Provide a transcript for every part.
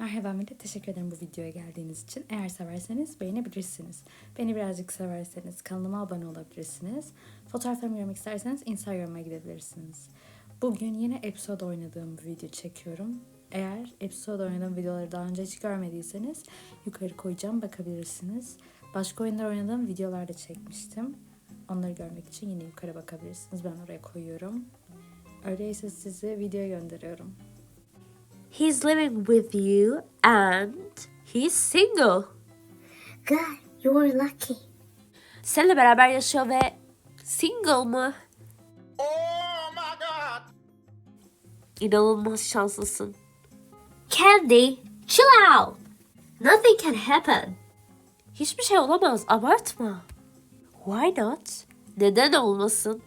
Merhaba millet, teşekkür ederim bu videoya geldiğiniz için. Eğer severseniz beğenebilirsiniz. Beni birazcık severseniz kanalıma abone olabilirsiniz. Fotoğraflarımı görmek isterseniz Instagram'a gidebilirsiniz. Bugün yine episode oynadığım bir video çekiyorum. Eğer episode oynadığım videoları daha önce hiç görmediyseniz yukarı koyacağım bakabilirsiniz. Başka oyunlar oynadığım videolar da çekmiştim. Onları görmek için yine yukarı bakabilirsiniz. Ben oraya koyuyorum. Öyleyse size video gönderiyorum. He's living with you and he's single. God, you're lucky. Seninle beraber yaşıyor ve single mı? Oh my God! İnanılmaz şanslısın. Candy, chill out. Nothing can happen. Hiçbir şey olamaz, abartma. Why not? Neden olmasın?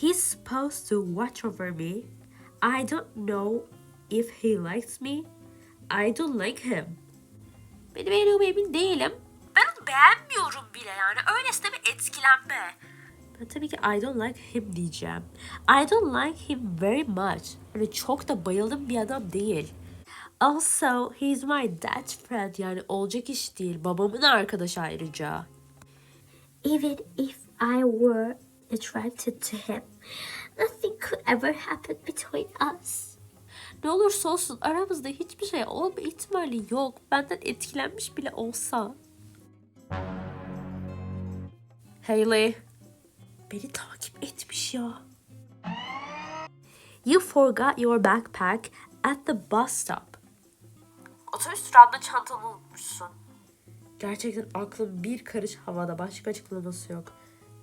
He's supposed to watch over me. I don't know if he likes me. I don't like him. Beni beğeniyor mu emin değilim. Ben onu beğenmiyorum bile yani. Öylesine bir etkilenme. Ben tabii ki I don't like him diyeceğim. I don't like him very much. Hani çok da bayıldığım bir adam değil. Also, he's my dad's friend. Yani olacak iş değil. Babamın arkadaşı ayrıca. Even if I were attracted to him, nothing could ever happen between us. Ne olursa olsun aramızda hiçbir şey olma ihtimali yok. Benden etkilenmiş bile olsa. Hayley. Beni takip etmiş ya. You forgot your backpack at the bus stop. Otobüs durağında çantanı unutmuşsun. Gerçekten aklım bir karış havada. Başka açıklaması yok.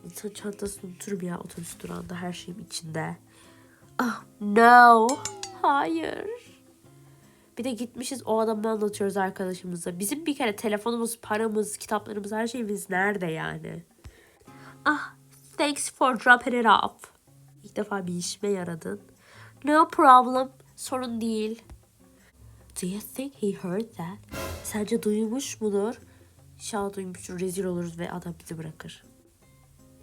İnsan çantasını unutur ya otobüs durağında her şeyim içinde. Oh no. Hayır. Bir de gitmişiz o adamı anlatıyoruz arkadaşımıza. Bizim bir kere telefonumuz, paramız, kitaplarımız, her şeyimiz nerede yani? Ah, thanks for dropping it off. İlk defa bir işime yaradın. No problem. Sorun değil. Do you think he heard that? Sence duymuş mudur? İnşallah duymuştur. Rezil oluruz ve adam bizi bırakır.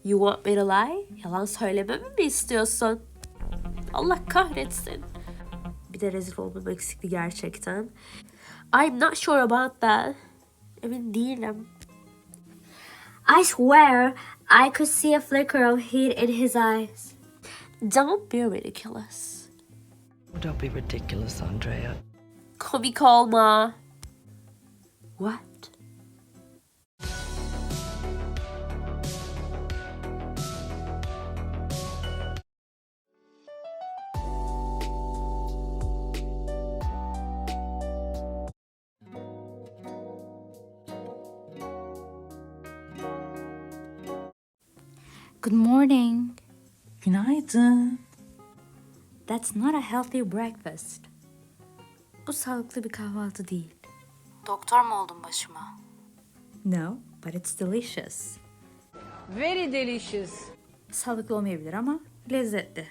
You want me to lie? Yalan söylememi mi istiyorsun? Allah kahretsin. Bir de rezil olmam eksikti gerçekten. I'm not sure about that. Emin değilim. I swear I could see a flicker of heat in his eyes. Don't be ridiculous. Don't be ridiculous, Andrea. Komik olma. What? Good morning. Günaydın. That's not a healthy breakfast. Bu sağlıklı bir kahvaltı değil. Doktor mu oldun başıma? No, but it's delicious. Very delicious. Sağlıklı olmayabilir ama lezzetli.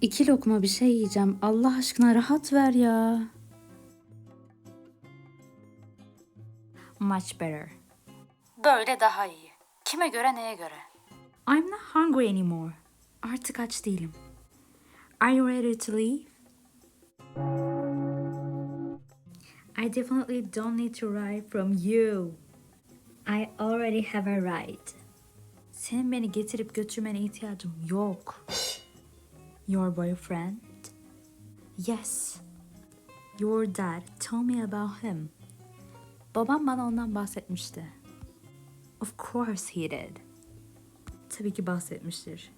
İki lokma bir şey yiyeceğim. Allah aşkına rahat ver ya. Much better. Böyle daha iyi. Kime göre neye göre? I'm not hungry anymore. Artık aç değilim. Are you ready to leave? I definitely don't need to ride from you. I already have a ride. Senin beni getirip götürmene ihtiyacım yok. Your boyfriend? Yes. Your dad told me about him. Babam bana ondan bahsetmişti. Of course he did. Tabii ki bahsetmiştir.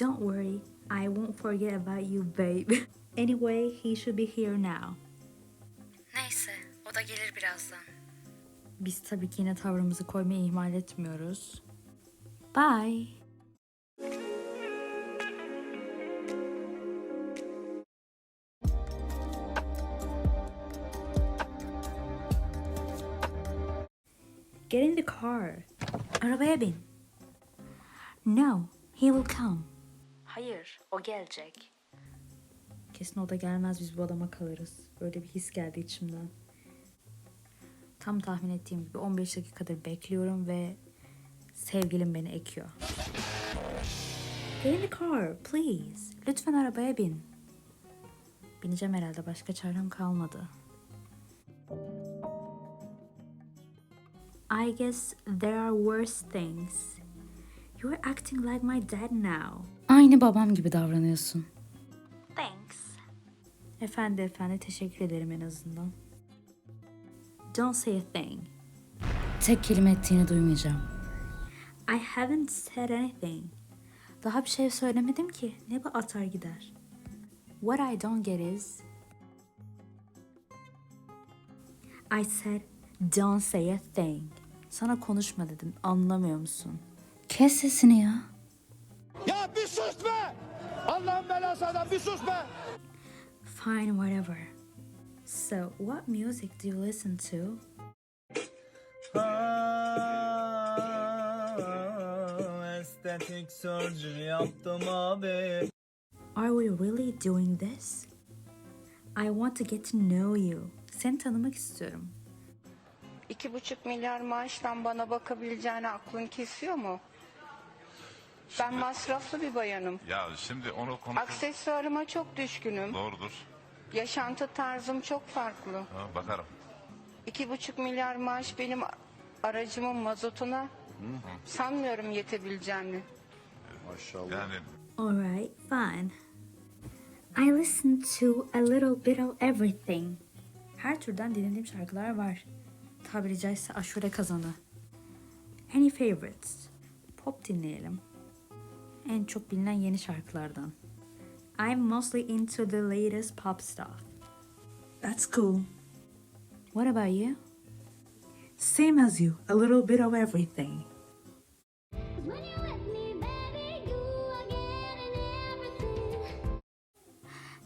Don't worry, I won't forget about you, babe. anyway, he should be here now. Neyse, o da gelir birazdan. Biz tabii ki yine tavrımızı koymayı ihmal etmiyoruz. Bye. Arabaya bin. No, he will come. Hayır, o gelecek. Kesin o da gelmez biz bu adama kalırız. Böyle bir his geldi içimden. Tam tahmin ettiğim gibi 15 dakikadır bekliyorum ve sevgilim beni ekiyor. Get in the car, please. Lütfen arabaya bin. Bineceğim herhalde. Başka çarem kalmadı. I guess there are worse things. You're acting like my dad now. Aynı babam gibi davranıyorsun. Thanks. Efendi efendi teşekkür ederim en azından. Don't say a thing. Tek kelime ettiğini duymayacağım. I haven't said anything. Daha bir şey söylemedim ki. Ne bu atar gider. What I don't get is... I said don't say a thing. Sana konuşma dedim. Anlamıyor musun? Kes sesini ya. Ya bir sus be! Allah'ın belası adam bir sus be! Fine, whatever. So, what music do you listen to? Estetik surgery yaptım abi. Are we really doing this? I want to get to know you. Seni tanımak istiyorum. İki buçuk milyar maaştan bana bakabileceğine aklın kesiyor mu? Ben masraflı bir bayanım. Ya şimdi onu konu Aksesuarıma çok düşkünüm. doğrudur. Yaşantı tarzım çok farklı. Ha, bakarım. İki buçuk milyar maaş benim aracımın mazotuna sanmıyorum yetebileceğini. Yani Alright, fine. I listen to a little bit of everything. Her türden dinlediğim şarkılar var. Tabiri caizse aşure kazanı. Any favorites? Pop dinleyelim. En çok bilinen yeni şarkılardan. I'm mostly into the latest pop stuff. That's cool. What about you? Same as you, a little bit of everything.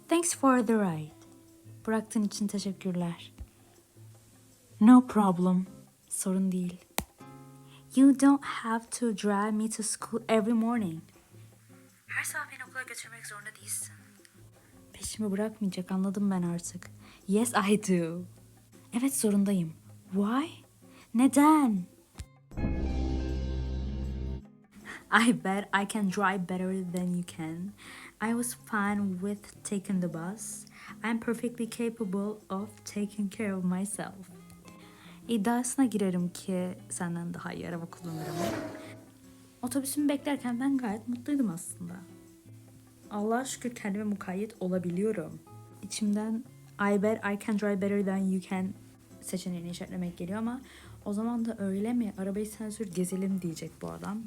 Thanks for the ride. Bıraktığın için teşekkürler. No problem. Sorun değil. You don't have to drive me to school every morning. Her sabah beni okula götürmek zorunda değilsin. Peşimi bırakmayacak anladım ben artık. Yes I do. Evet zorundayım. Why? Neden? I bet I can drive better than you can. I was fine with taking the bus. I'm perfectly capable of taking care of myself. İddiasına girerim ki senden daha iyi araba kullanırım. Otobüsümü beklerken ben gayet mutluydum aslında. Allah'a şükür kendime mukayyet olabiliyorum. İçimden I bet I can drive better than you can seçeneğini işaretlemek geliyor ama o zaman da öyle mi? Arabayı sen sür gezelim diyecek bu adam.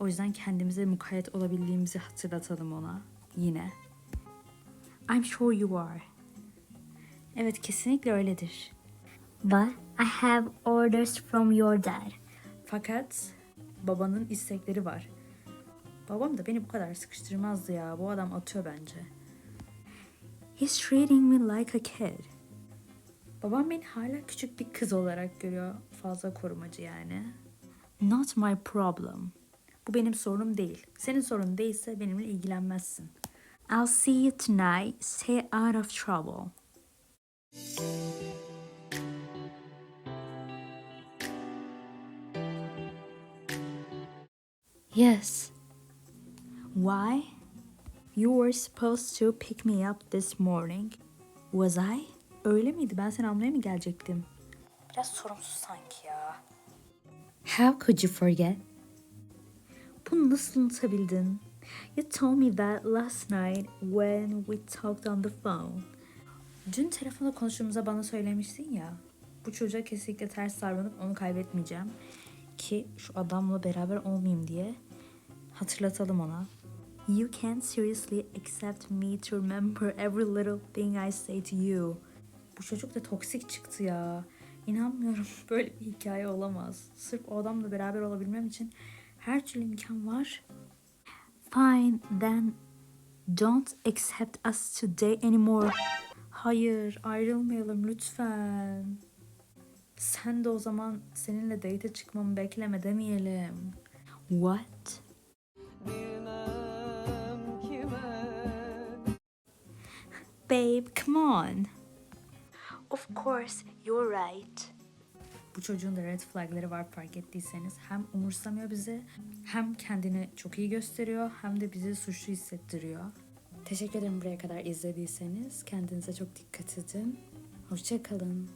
O yüzden kendimize mukayyet olabildiğimizi hatırlatalım ona. Yine. I'm sure you are. Evet kesinlikle öyledir. But I have orders from your dad. Fakat babanın istekleri var. Babam da beni bu kadar sıkıştırmazdı ya. Bu adam atıyor bence. He's treating me like a kid. Babam beni hala küçük bir kız olarak görüyor. Fazla korumacı yani. Not my problem. Bu benim sorunum değil. Senin sorun değilse benimle ilgilenmezsin. I'll see you tonight. Stay out of trouble. Yes. Why? You were supposed to pick me up this morning. Was I? Öyle miydi? Ben seni almaya mı gelecektim? Biraz sorumsuz sanki ya. How could you forget? Bunu nasıl unutabildin? You told me that last night when we talked on the phone. Dün telefonda konuştuğumuzda bana söylemiştin ya. Bu çocuğa kesinlikle ters davranıp onu kaybetmeyeceğim. Ki şu adamla beraber olmayayım diye. Hatırlatalım ona. You can't seriously accept me to remember every little thing I say to you. Bu çocuk da toksik çıktı ya. İnanmıyorum böyle bir hikaye olamaz. Sırf o adamla beraber olabilmem için her türlü imkan var. Fine, then don't accept us today anymore. Hayır, ayrılmayalım lütfen. Sen de o zaman seninle date çıkmamı bekleme demeyelim. What? Babe, come on. Of course, you're right. Bu çocuğun da red flagları var fark ettiyseniz. Hem umursamıyor bizi hem kendini çok iyi gösteriyor hem de bizi suçlu hissettiriyor. Teşekkür ederim buraya kadar izlediyseniz. Kendinize çok dikkat edin. Hoşçakalın.